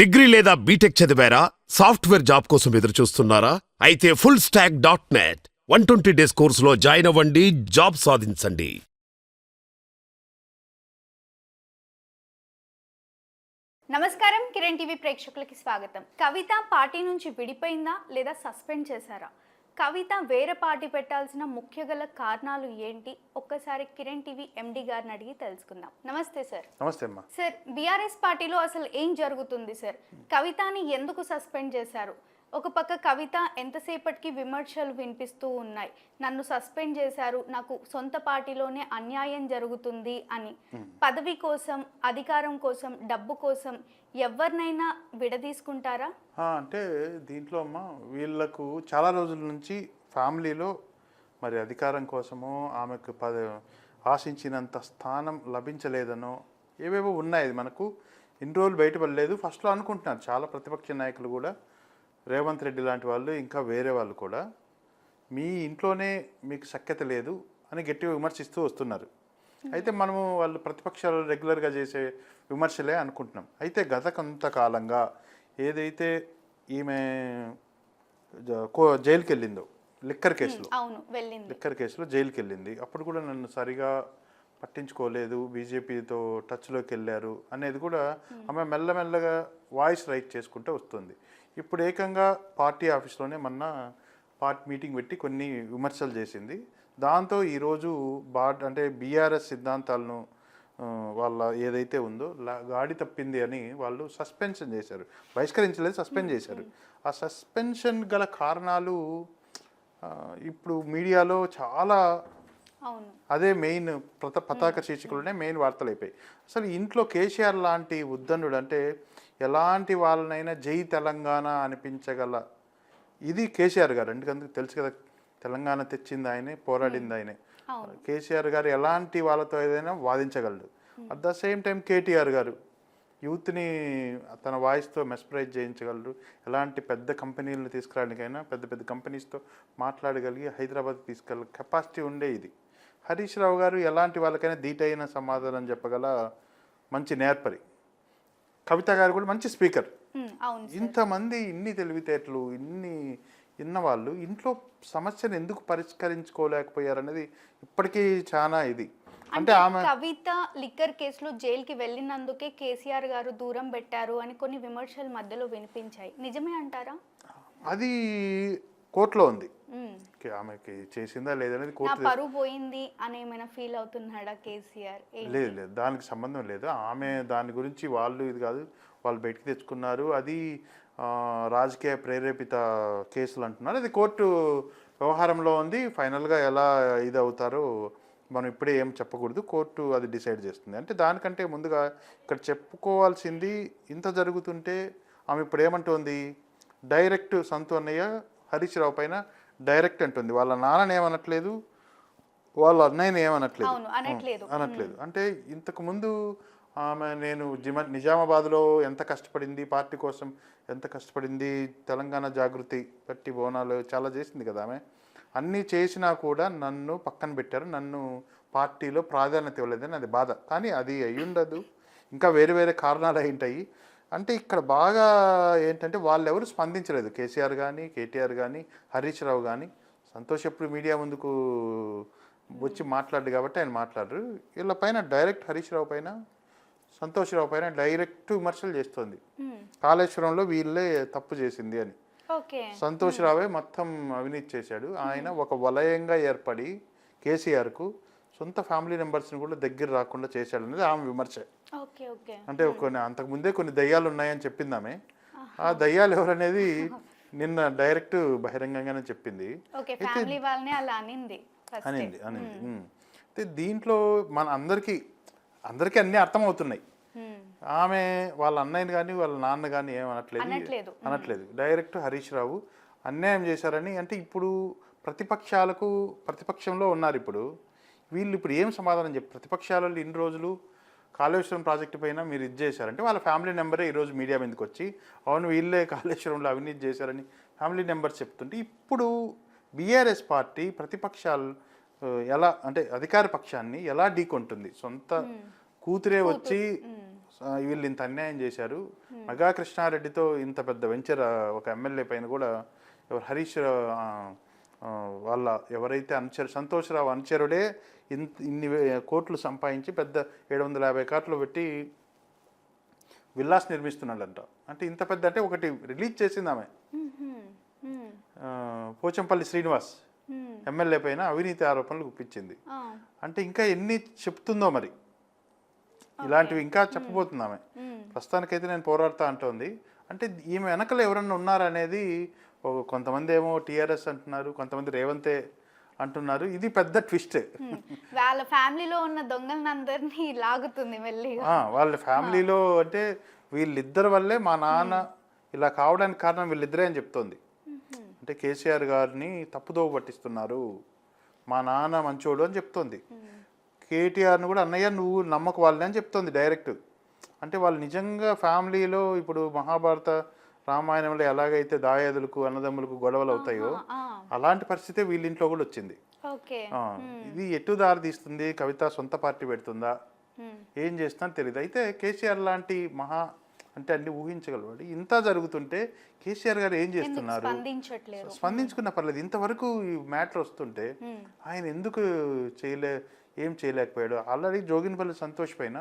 Degree లేదా BTech చదివారా? Software job కోసం ఎదురు చూస్తున్నారా అయితే full stack dot net one twenty days కోర్సులో జాయిన్ అవ్వండి జాబ్ సాధించండి. నమస్కారం కిరణ్ టీవీ ప్రేక్షకులకి స్వాగతం. కవిత పార్టీ నుంచి విడిపోయిందా లేదా సస్పెండ్ చేశారా? కవిత వేరే పార్టీ పెట్టాల్సిన ముఖ్య గల కారణాలు ఏంటి? ఒక్కసారి కిరణ్ టీవీ ఎండి గారిని అడిగి తెలుసుకుందాం. నమస్తే సార్. నమస్తే అమ్మా. సార్ బీఆర్ఎస్ పార్టీలో అసలు ఏం జరుగుతుంది సార్? కవితని ఎందుకు సస్పెండ్ చేశారు? ఒక పక్క కవిత ఎంతసేపటికి విమర్శలు వినిపిస్తూ ఉన్నాయి. నన్ను సస్పెండ్ చేశారు నాకు సొంత పార్టీలోనే అన్యాయం జరుగుతుంది అని. పదవి కోసం అధికారం కోసం డబ్బు కోసం ఎవరినైనా విడదీసుకుంటారా? అంటే దీంట్లో అమ్మ వీళ్ళకు చాలా రోజుల నుంచి ఫ్యామిలీలో మరి అధికారం కోసమో ఆమెకు పద ఆశించినంత స్థానం లభించలేదనో ఏవేవో ఉన్నాయి మనకు. ఇన్ని రోజులు బయటపడలేదు. ఫస్ట్లో అనుకుంటున్నారు చాలా ప్రతిపక్ష నాయకులు కూడా. రేవంత్ రెడ్డి లాంటి వాళ్ళు ఇంకా వేరే వాళ్ళు కూడా మీ ఇంట్లోనే మీకు సఖ్యత లేదు అని గట్టిగా విమర్శిస్తూ వస్తున్నారు. అయితే మనము వాళ్ళు ప్రతిపక్షాలు రెగ్యులర్గా చేసే విమర్శలే అనుకుంటున్నాం. అయితే గత కొంతకాలంగా ఏదైతే ఈమె జైలుకి వెళ్ళిందో లిక్కర్ కేసులో. అవును వెళ్ళింది. లిక్కర్ కేసులో జైలుకి వెళ్ళింది అప్పుడు కూడా నన్ను సరిగా పట్టించుకోలేదు బీజేపీతో టచ్లోకి వెళ్ళారు అనేది కూడా ఆమె మెల్లమెల్లగా వాయిస్ రైట్ చేసుకుంటూ వస్తుంది. ఇప్పుడు ఏకంగా పార్టీ ఆఫీస్లోనే మొన్న పార్టీ మీటింగ్ పెట్టి కొన్ని విమర్శలు చేసింది. దాంతో ఈరోజు బా అంటే బీఆర్ఎస్ సిద్ధాంతాలను వాళ్ళ ఏదైతే ఉందో గాడి తప్పింది అని వాళ్ళు సస్పెన్షన్ చేశారు. బహిష్కరించలేదు సస్పెండ్ చేశారు. ఆ సస్పెన్షన్ గల కారణాలు ఇప్పుడు మీడియాలో చాలా అదే మెయిన్ ప్రత పతాక శీర్షికలోనే మెయిన్ వార్తలు అయిపోయాయి. అసలు ఇంట్లో కేసీఆర్ లాంటి ఉద్దండుడు అంటే ఎలాంటి వాళ్ళనైనా జై తెలంగాణ అనిపించగల. ఇది కేసీఆర్ గారు ఎందుకంటే తెలుసు కదా తెలంగాణ తెచ్చింది ఆయనే పోరాడింది ఆయనే. కేసీఆర్ గారు ఎలాంటి వాళ్ళతో ఏదైనా వాదించగలడు. At the same time KTR garu యూత్ని తన వాయిస్తో మెస్పరైజ్ చేయించగలరు. ఎలాంటి పెద్ద కంపెనీలను తీసుకురావడానికైనా పెద్ద పెద్ద కంపెనీస్తో మాట్లాడగలిగి హైదరాబాద్ తీసుకెళ్ళ కెపాసిటీ ఉండే ఇది. హరీష్ రావు గారు ఎలాంటి వాళ్ళకైనా ధీటైన సమాధానం చెప్పగల మంచి నేర్పరి. కవిత గారు కూడా మంచి స్పీకర్. ఇంతమంది ఇన్ని తెలివితేటలు ఇన్ని ఇన్న వాళ్ళు ఇంట్లో సమస్యను ఎందుకు పరిష్కరించుకోలేకపోయారనేది ఇప్పటికీ చాలా ఇది. అంటే ఆమె కవిత లిక్కర్ కేసులో జైలుకి వెళ్ళినందుకే కేసీఆర్ గారు దూరం పెట్టారు అని కొన్ని విమర్శలు మధ్యలో వినిపించాయి. నిజమే అంటారా? అది కోర్టులో ఉంది. ఆమెకి చేసిందా లేదనేది కోర్టు పరువు పోయింది అని ఏమైనా ఫీల్ అవుతున్నాడా కేసీఆర్? లేదు లేదు దానికి సంబంధం లేదు. ఆమె దాని గురించి వాళ్ళు ఇది కాదు వాళ్ళు బయటికి తెచ్చుకున్నారు. అది రాజకీయ ప్రేరేపిత కేసులు అంటున్నారు. అది కోర్టు వ్యవహారంలో ఉంది. ఫైనల్గా ఎలా ఇది అవుతారో మనం ఇప్పుడే ఏం చెప్పకూడదు. కోర్టు అది డిసైడ్ చేస్తుంది. అంటే దానికంటే ముందుగా ఇక్కడ చెప్పుకోవాల్సింది ఇంత జరుగుతుంటే ఆమె ఇప్పుడు ఏమంటోంది? డైరెక్ట్ సంతు అన్నయ్య హరీష్ రావు పైన డైరెక్ట్ అంటుంది. వాళ్ళ నాన్నని ఏమనట్లేదు వాళ్ళ అన్నయ్యని ఏమనట్లేదు. అనట్లేదు. అంటే ఇంతకు ముందు ఆమె నేను జిమ నిజామాబాద్లో ఎంత కష్టపడింది పార్టీ కోసం ఎంత కష్టపడింది తెలంగాణ జాగృతి పెట్టి బోనాలు చాలా చేసింది కదా ఆమె. అన్నీ చేసినా కూడా నన్ను పక్కన పెట్టారు. నన్ను పార్టీలో ప్రాధాన్యత ఇవ్వలేదని అది బాధ. కానీ అది అయి ఉండదు ఇంకా వేరే వేరే కారణాలు అయి ఉంటాయి అంటే ఇక్కడ బాగా ఏంటంటే వాళ్ళు ఎవరు స్పందించలేదు. కేసీఆర్ కానీ కేటీఆర్ కానీ హరీష్ రావు కానీ సంతోష్ ఎప్పుడు మీడియా ముందుకు వచ్చి మాట్లాడు కాబట్టి ఆయన మాట్లాడరు. వీళ్ళ పైన డైరెక్ట్ హరీష్ రావు పైన సంతోష్ రావు పైన డైరెక్ట్ విమర్శలు చేస్తుంది. కాళేశ్వరంలో వీళ్ళే తప్పు చేసింది అని. సంతోష్ రావే మొత్తం అవినీతి చేశాడు. ఆయన ఒక వలయంగా ఏర్పడి కేసీఆర్కు సొంత ఫ్యామిలీ మెంబర్స్ని కూడా దగ్గర రాకుండా చేశాడు అనేది ఆమె విమర్శ. అంటే కొన్ని అంతకుముందే కొన్ని దయ్యాలు ఉన్నాయని చెప్పింది ఆమె ఆ దయ్యాలు ఎవరనేది నిన్న డైరెక్ట్ బహిరంగంగానే చెప్పింది. అనింది అనింది. అయితే దీంట్లో మన అందరికీ అందరికీ అన్నీ అర్థమవుతున్నాయి. ఆమె వాళ్ళ అన్నయ్యని కానీ వాళ్ళ నాన్న కానీ ఏమనట్లేదు? అనట్లేదు. అనట్లేదు. డైరెక్ట్ హరీష్ రావు అన్యాయం చేశారని అంటే ఇప్పుడు ప్రతిపక్షాలకు ప్రతిపక్షంలో ఉన్నారు ఇప్పుడు. వీళ్ళు ఇప్పుడు ఏం సమాధానం చెప్పి ప్రతిపక్షాలలో ఇన్ని రోజులు కాళేశ్వరం ప్రాజెక్టు పైన మీరు ఇది చేశారంటే వాళ్ళ ఫ్యామిలీ నెంబరే ఈరోజు మీడియా మీదకి వచ్చి అవును వీళ్ళే కాళేశ్వరంలో అవినీతి చేశారని ఫ్యామిలీ నెంబర్స్ చెప్తుంటే ఇప్పుడు బీఆర్ఎస్ పార్టీ ప్రతిపక్షాలు ఎలా అంటే అధికార పక్షాన్ని ఎలా ఢీకొంటుంది? సొంత కూతురే వచ్చి వీళ్ళు ఇంత అన్యాయం చేశారు. మెగా కృష్ణారెడ్డితో ఇంత పెద్ద వెంచర్ ఒక ఎమ్మెల్యే పైన కూడా ఎవరు హరీష్ వాళ్ళ ఎవరైతే అనుచరు సంతోష్రావు అనుచరుడే ఇంత ఇన్ని కోట్లు సంపాదించి పెద్ద ఏడు వందల యాభై కోట్లు పెట్టి విల్లాస్ నిర్మిస్తున్నాడంట. అంటే ఇంత పెద్ద అంటే ఒకటి రిలీజ్ చేసింది ఆమె. పోచంపల్లి శ్రీనివాస్ మ్మ్. ఎమ్మెల్యే పైన అవినీతి ఆరోపణలు గుప్పించింది. అంటే ఇంకా ఎన్ని చెప్తుందో మరి. ఇలాంటివి ఇంకా చెప్పబోతుంది ఆమె. ప్రస్తుతానికైతే నేను పోరాడుతా అంటోంది. అంటే ఈమె వెనకలు ఎవరన్నా ఉన్నారనేది కొంతమంది ఏమో టీఆర్ఎస్ అంటున్నారు కొంతమంది రేవంతే అంటున్నారు. ఇది పెద్ద ట్విస్ట్. వాళ్ళ ఫ్యామిలీలో ఉన్న దొంగలందరినీ లాగుతుంది ఆ, వాళ్ళ ఫ్యామిలీలో అంటే వీళ్ళిద్దరి వల్లే మా నాన్న ఇలా కావడానికి కారణం వీళ్ళిద్దరే అని చెప్తోంది. అంటే కేసీఆర్ గారిని తప్పుదోవ పట్టిస్తున్నారు. మా నాన్న మంచోడు అని చెప్తోంది. కేటీఆర్ని కూడా అన్నయ్య నువ్వు నమ్మక వాళ్ళని అని చెప్తోంది డైరెక్ట్. అంటే వాళ్ళు నిజంగా ఫ్యామిలీలో ఇప్పుడు మహాభారత రామాయణంలో ఎలాగైతే దాయాదులకు అన్నదమ్ములకు గొడవలు అవుతాయో. అలాంటి పరిస్థితే వీళ్ళింట్లో కూడా వచ్చింది. ఇది ఎటు దారి తీస్తుంది? కవిత సొంత పార్టీ పెడుతుందా. ఏం చేస్తున్నా తెలియదు అయితే కేసీఆర్ లాంటి మహా అంటే అన్ని ఊహించగలవాడు. ఇంత జరుగుతుంటే కేసీఆర్ గారు ఏం చేస్తున్నారు? స్పందించుకున్న పర్లేదు. ఇంతవరకు ఈ మ్యాటర్ వస్తుంటే. ఆయన ఎందుకు చేయలే ఏం చేయలేకపోయాడు? ఆల్రెడీ జోగినపల్లి సంతోష్ పైన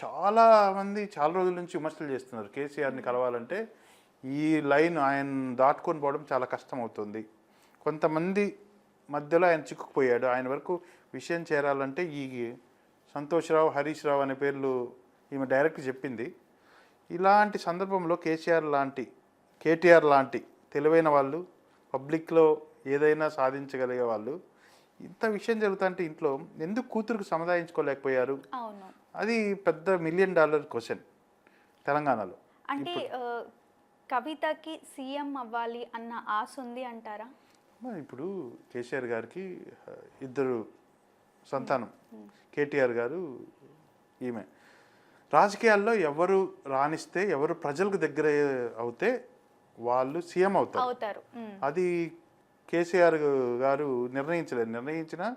చాలా మంది చాలా రోజుల నుంచి విమర్శలు చేస్తున్నారు. కేసీఆర్ని కలవాలంటే ఈ లైన్ ఆయన దాటుకొని పోవడం చాలా కష్టం అవుతుంది కొంతమంది మధ్యలో ఆయన చిక్కుకుపోయాడు. ఆయన వరకు విషయం చేరాలంటే ఈ సంతోష్ రావు హరీష్ రావు అనే పేర్లు ఈమె డైరెక్ట్ చెప్పింది. ఇలాంటి సందర్భంలో కేసీఆర్ లాంటి కేటీఆర్ లాంటి తెలివైన వాళ్ళు పబ్లిక్లో ఏదైనా సాధించగలిగే వాళ్ళు ఇంత విషయం జరుగుతుంటే ఇంట్లో ఎందుకు కూతురుకు సముదాయించుకోలేకపోయారు? అది పెద్ద మిలియన్ డాలర్ క్వశ్చన్ తెలంగాణలో. అంటే కవితకి సీఎం అవ్వాలి అన్న ఆశ ఉంది అంటారా? ఇప్పుడు కేసీఆర్ గారికి ఇద్దరు సంతానం. కేటీఆర్ గారు ఈమె. రాజకీయాల్లో ఎవరు రాణిస్తే ఎవరు ప్రజలకు దగ్గర అవుతే వాళ్ళు సీఎం అవుతారు. అది కేసీఆర్ గారు నిర్ణయించలేదు. నిర్ణయించిన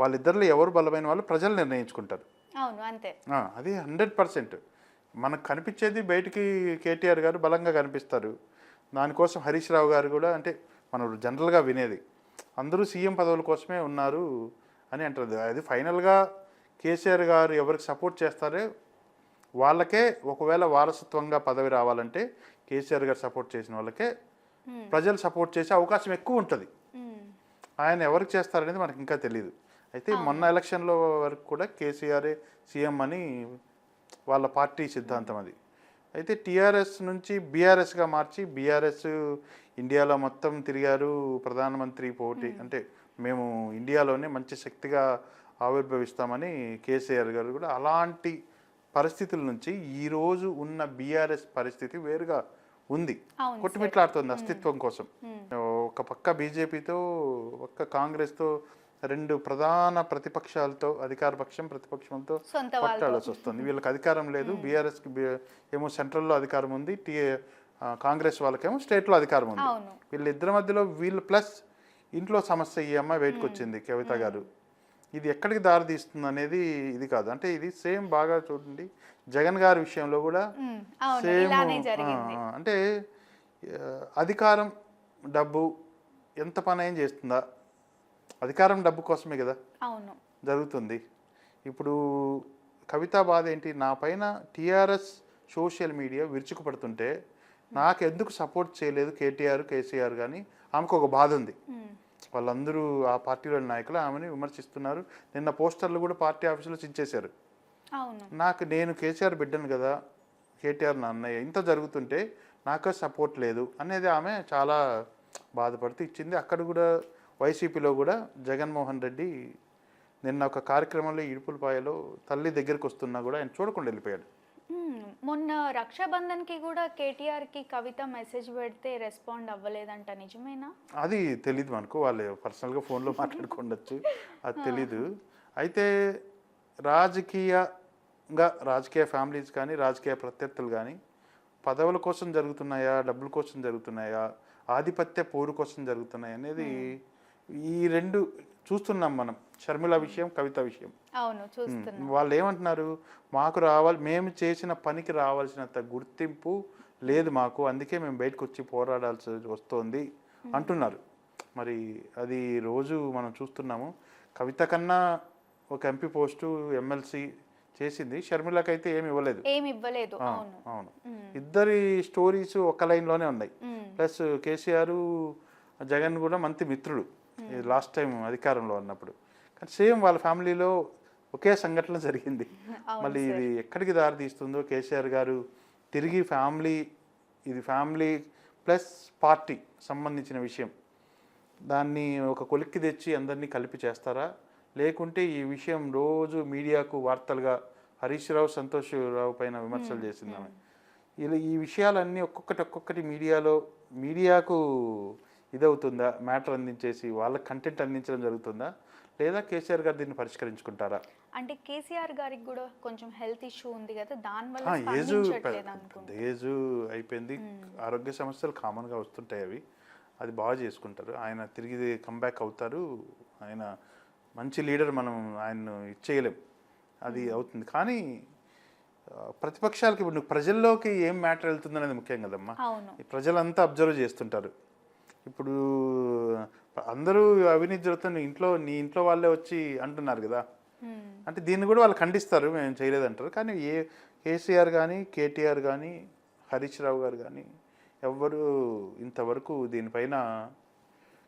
వాళ్ళిద్దరిలో ఎవరు బలమైన వాళ్ళు ప్రజలు నిర్ణయించుకుంటారు. అవును అంతే. అది హండ్రెడ్ పర్సెంట్. మనకు కనిపించేది బయటికి కేటీఆర్ గారు బలంగా కనిపిస్తారు. దానికోసం హరీష్ రావు గారు కూడా అంటే మనం జనరల్గా వినేది అందరూ సీఎం పదవుల కోసమే ఉన్నారు అని అంటారు అది ఫైనల్గా కేసీఆర్ గారు ఎవరికి సపోర్ట్ చేస్తారో వాళ్ళకే ఒకవేళ వారసత్వంగా పదవి రావాలంటే కేసీఆర్ గారు సపోర్ట్ చేసిన వాళ్ళకే ప్రజలు సపోర్ట్ చేసే అవకాశం ఎక్కువ ఉంటుంది. ఆయన ఎవరికి చేస్తారనేది మనకి ఇంకా తెలియదు అయితే మొన్న ఎలక్షన్లో వరకు కూడా కేసీఆరే సీఎం అని వాళ్ళ పార్టీ సిద్ధాంతం అది. అయితే టీఆర్ఎస్ నుంచి బీఆర్ఎస్గా మార్చి బీఆర్ఎస్ ఇండియాలో మొత్తం తిరిగారు ప్రధానమంత్రి పోటీ. అంటే మేము ఇండియాలోనే మంచి శక్తిగా ఆవిర్భవిస్తామని కేసీఆర్ గారు కూడా అలాంటి పరిస్థితుల నుంచి ఈరోజు ఉన్న బీఆర్ఎస్ పరిస్థితి వేరుగా ఉంది. కొట్టుమిట్లాడుతుంది అస్తిత్వం కోసం. ఒక పక్క బీజేపీతో పక్క కాంగ్రెస్తో రెండు ప్రధాన ప్రతిపక్షాలతో అధికార పక్షం ప్రతిపక్షంతో పట్టాల్సి వస్తుంది. వీళ్ళకి అధికారం లేదు. బీఆర్ఎస్కి ఏమో సెంట్రల్లో అధికారం ఉంది. టీ కాంగ్రెస్ వాళ్ళకేమో స్టేట్లో అధికారం ఉంది. వీళ్ళిద్దరి మధ్యలో వీళ్ళు ప్లస్ ఇంట్లో సమస్య ఈ అమ్మాయి బయటకు వచ్చింది కవిత గారు. ఇది ఎక్కడికి దారి తీస్తుంది అనేది ఇది కాదు. అంటే ఇది సేమ్ బాగా చూడండి జగన్ గారి విషయంలో కూడా సేమ్ అంటే అధికారం డబ్బు ఎంత పని ఏం చేస్తుందా? అధికారం డబ్బు కోసమే కదా? అవును. జరుగుతుంది. ఇప్పుడు కవిత బాధ ఏంటి? నా పైన టీఆర్ఎస్ సోషల్ మీడియా విరుచుకుపడుతుంటే నాకు ఎందుకు సపోర్ట్ చేయలేదు కేటీఆర్ కేసీఆర్ కానీ ఆమెకు ఒక బాధ ఉంది. వాళ్ళందరూ ఆ పార్టీలోని నాయకులు ఆమెని విమర్శిస్తున్నారు. నిన్న పోస్టర్లు కూడా పార్టీ ఆఫీసులో చించేశారు. నాకు నేను కేసీఆర్ బిడ్డను కదా కేటీఆర్ నా అన్నయ్య ఇంత జరుగుతుంటే నాకు సపోర్ట్ లేదు అనేది ఆమె చాలా బాధపడుతూ ఇచ్చింది. అక్కడ కూడా వైసీపీలో కూడా జగన్మోహన్ రెడ్డి నిన్న ఒక కార్యక్రమంలో ఇడుపులపాయలో తల్లి దగ్గరికి వస్తున్నా కూడా ఆయన చూడకుండా వెళ్ళిపోయాడు. మొన్న రక్షాబంధన్కి కూడా కేటీఆర్కి కవిత మెసేజ్ పెడితే రెస్పాండ్ అవ్వలేదంట. నిజమేనా? అది తెలీదు మనకు. వాళ్ళు పర్సనల్గా ఫోన్లో మాట్లాడుకోండొచ్చు. అది తెలీదు. అయితే రాజకీయంగా రాజకీయ ఫ్యామిలీస్ కానీ రాజకీయ ప్రత్యర్థులు కానీ పదవుల కోసం జరుగుతున్నాయా డబ్బుల కోసం జరుగుతున్నాయా ఆధిపత్య పోరు కోసం జరుగుతున్నాయా అనేది ఈ రెండు చూస్తున్నాం మనం. షర్మిల విషయం కవిత విషయం. అవును చూస్తున్నా. వాళ్ళు ఏమంటున్నారు మాకు రావాలి మేము చేసిన పనికి రావాల్సినంత గుర్తింపు లేదు మాకు అందుకే మేము బయటకు వచ్చి పోరాడాల్సి వస్తోంది అంటున్నారు. మరి అది రోజు మనం చూస్తున్నాము. కవిత కన్నా ఒక ఎంపీ పోస్టు ఎమ్మెల్సీ చేసింది షర్మిలకైతే ఏమి ఇవ్వలేదు. ఏమి ఇవ్వలేదు అవును. అవును. ఇద్దరి స్టోరీస్ ఒక లైన్లోనే ఉన్నాయి. ప్లస్ కేసీఆర్ జగన్ కూడా మంచి మిత్రుడు లాస్ట్ టైం అధికారంలో ఉన్నప్పుడు. కానీ సేమ్ వాళ్ళ ఫ్యామిలీలో ఒకే సంఘటన జరిగింది. మళ్ళీ ఇది ఎక్కడికి దారి తీస్తుందో కేసీఆర్ గారు తిరిగి ఫ్యామిలీ ఇది ఫ్యామిలీ ప్లస్ పార్టీ సంబంధించిన విషయం. దాన్ని ఒక కొలిక్కి తెచ్చి అందరినీ కలిపి చేస్తారా? లేకుంటే ఈ విషయం రోజు మీడియాకు వార్తలుగా హరీష్ రావు సంతోష్ రావు పైన విమర్శలు చేసింది ఆమె. ఇలా ఈ విషయాలన్నీ ఒక్కొక్కటి ఒక్కొక్కటి మీడియాలో మీడియాకు ఇదవుతుందా? మ్యాటర్ అందించేసి వాళ్ళ కంటెంట్ అందించడం జరుగుతుందా? లేదా కేసీఆర్ గారు దీన్ని పరిష్కరించుకుంటారా? అంటే కేసీఆర్ గారికి కూడా కొంచెం హెల్త్ ఇష్యూ ఉంది కదా దానివల్ల ఏజు ఏజ్ అయిపోయింది. ఆరోగ్య సమస్యలు కామన్గా వస్తుంటాయి అవి. అది బాగా చేసుకుంటారు. ఆయన తిరిగి కంబ్యాక్ అవుతారు. ఆయన మంచి లీడర్ మనం ఆయన్ను ఇచ్చేయలేం. అది అవుతుంది. కానీ ప్రతిపక్షాలకి ఇప్పుడు నువ్వు ప్రజల్లోకి ఏం మ్యాటర్ వెళ్తుంది అనేది ముఖ్యం కదమ్మా. ప్రజలంతా అబ్జర్వ్ చేస్తుంటారు. ఇప్పుడు అందరూ అవినీతి జరుగుతున్న ఇంట్లో నీ ఇంట్లో వాళ్ళే వచ్చి అంటున్నారు కదా. అంటే దీన్ని కూడా వాళ్ళు ఖండిస్తారు మేము చేయలేదంటారు. కానీ ఏ కేసీఆర్ కానీ కేటీఆర్ కానీ హరీష్ రావు గారు కానీ ఎవ్వరు ఇంతవరకు దీనిపైన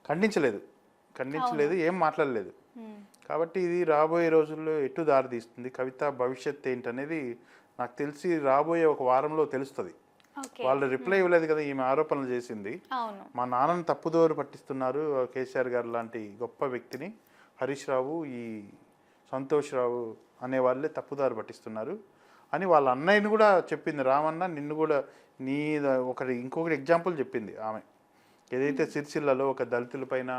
ఖండించలేదు. ఖండించలేదు ఏం మాట్లాడలేదు. కాబట్టి ఇది రాబోయే రోజుల్లో ఎటు దారి తీస్తుంది? కవిత భవిష్యత్ ఏంటనేది నాకు తెలిసి రాబోయే ఒక వారంలో తెలుస్తుంది. వాళ్ళు రిప్లై ఇవ్వలేదు కదా ఈమె ఆరోపణలు చేసింది. మా నాన్నను తప్పుదోరు పట్టిస్తున్నారు కేసీఆర్ గారు లాంటి గొప్ప వ్యక్తిని. హరీష్ రావు ఈ సంతోష్ రావు అనే వాళ్ళే తప్పుదారు పట్టిస్తున్నారు అని వాళ్ళ అన్నయ్యని కూడా చెప్పింది. రామన్న నిన్ను కూడా నీ ఒకటి ఇంకొకటి ఎగ్జాంపుల్ చెప్పింది ఆమె. ఏదైతే సిరిసిల్లలో ఒక దళితుల పైన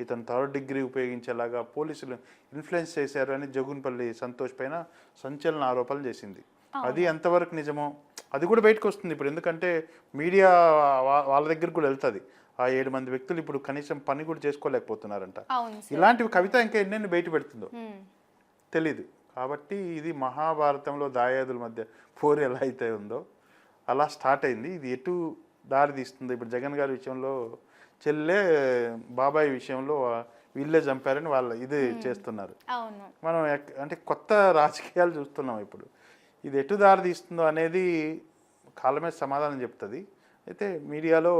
ఇతను థర్డ్ డిగ్రీ ఉపయోగించేలాగా పోలీసులు ఇన్ఫ్లుయెన్స్ చేశారు అని జగున్పల్లి సంతోష్ పైన సంచలన ఆరోపణలు చేసింది. అది ఎంతవరకు నిజమో అది కూడా బయటకు వస్తుంది ఇప్పుడు. ఎందుకంటే మీడియా వాళ్ళ దగ్గర కూడా వెళ్తుంది. ఆ ఏడు మంది వ్యక్తులు ఇప్పుడు కనీసం పని కూడా చేసుకోలేకపోతున్నారంట. ఇలాంటివి కవిత ఇంకా ఎన్నెన్ని బయట పెడుతుందో. తెలీదు. కాబట్టి ఇది మహాభారతంలో దాయాదుల మధ్య పోరు ఎలా అయితే ఉందో అలా స్టార్ట్ అయింది. ఇది ఎటు దారి తీస్తుంది ఇప్పుడు జగన్ గారి విషయంలో చెల్లె బాబాయ్ విషయంలో వీళ్ళే చంపారని వాళ్ళ ఇది చేస్తున్నారు. మనం అంటే కొత్త రాజకీయాలు చూస్తున్నాం ఇప్పుడు. ఇది ఎటు దారి తీస్తుందో అనేది కాలమే సమాధానం చెప్తుంది. అయితే మీడియాలో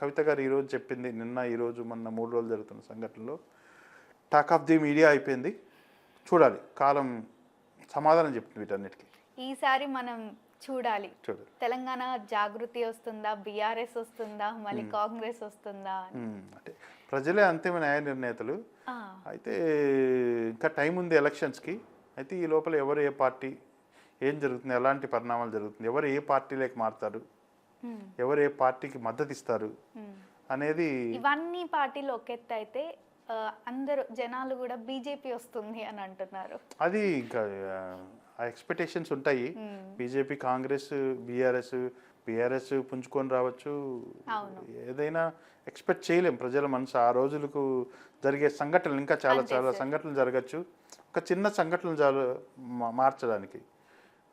కవిత గారు ఈరోజు చెప్పింది నిన్న ఈరోజు మొన్న మూడు రోజులు జరుగుతున్న సంఘటనలో టాక్ ఆఫ్ ది మీడియా అయిపోయింది. చూడాలి కాలం సమాధానం చెప్తుంది వీటన్నిటికీ. ఈసారి మనం చూడాలి. తెలంగాణ జాగృతి వస్తుందా బీఆర్ఎస్ వస్తుందా మళ్ళీ కాంగ్రెస్ వస్తుందా? అంటే ప్రజలే అంతిమ న్యాయ నిర్ణేతలు. అయితే ఇంకా టైం ఉంది ఎలక్షన్స్కి. అయితే ఈ లోపల ఎవరు ఏ పార్టీ ఏం జరుగుతుంది ఎలాంటి పరిణామాలు జరుగుతుంది ఎవరు ఏ పార్టీలోకి మారుతారు. ఎవరు ఏ పార్టీకి మద్దతు ఇస్తారు. అనేది ఇవన్నీ పార్టీలు ఒక ఎత్తు అయితే అందరూ జనాలు కూడా బీజేపీ వస్తుంది అని అంటున్నారు అది ఇంకా ఎక్స్పెక్టేషన్స్ ఉంటాయి. బీజేపీ కాంగ్రెస్ బీఆర్ఎస్ బీఆర్ఎస్ పుంజుకొని రావచ్చు. ఏదైనా ఎక్స్పెక్ట్ చేయలేం ప్రజల మనసు ఆ రోజులకు జరిగే సంఘటనలు ఇంకా చాలా చాలా. సంఘటనలు జరగచ్చు ఒక చిన్న సంఘటనలు మార్చడానికి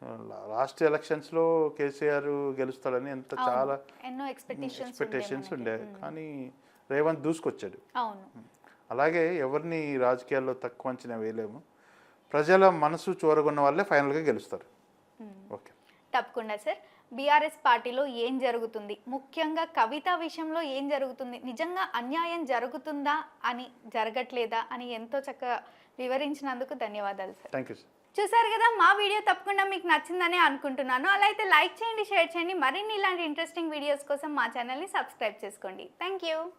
లాస్ట్ ఎలక్షన్స్లో కేసీఆర్ గెలుస్తాడని ఎంత. చాలా ఎన్నో ఎక్స్పెక్టేషన్స్ ఉండే కానీ రేవంత్ దూసుకొచ్చాడు. అవును. అలాగే ఎవరిని రాజకీయాల్లో తక్కువ అంచనా వేయలేము. ప్రజల మనసు చూరగొన్న వాళ్ళే ఫైనల్గా గెలుస్తారు. ఓకే. తప్పకుండా సార్. బీఆర్ఎస్ పార్టీలో ఏం జరుగుతుంది? ముఖ్యంగా కవిత విషయంలో ఏం జరుగుతుంది? నిజంగా అన్యాయం జరుగుతుందా అని జరగట్లేదా అని ఎంతో చక్కగా వివరించినందుకు ధన్యవాదాలు సార్. Thank you sir. చూసారు కదా మా వీడియో తప్పకుండా మీకు నచ్చిందని అనుకుంటున్నాను. అలా అయితే లైక్ చేయండి షేర్ చేయండి. మరిన్ని ఇలాంటి ఇంట్రెస్టింగ్ వీడియోస్ కోసం మా ఛానల్ని సబ్స్క్రైబ్ చేసుకోండి. Thank you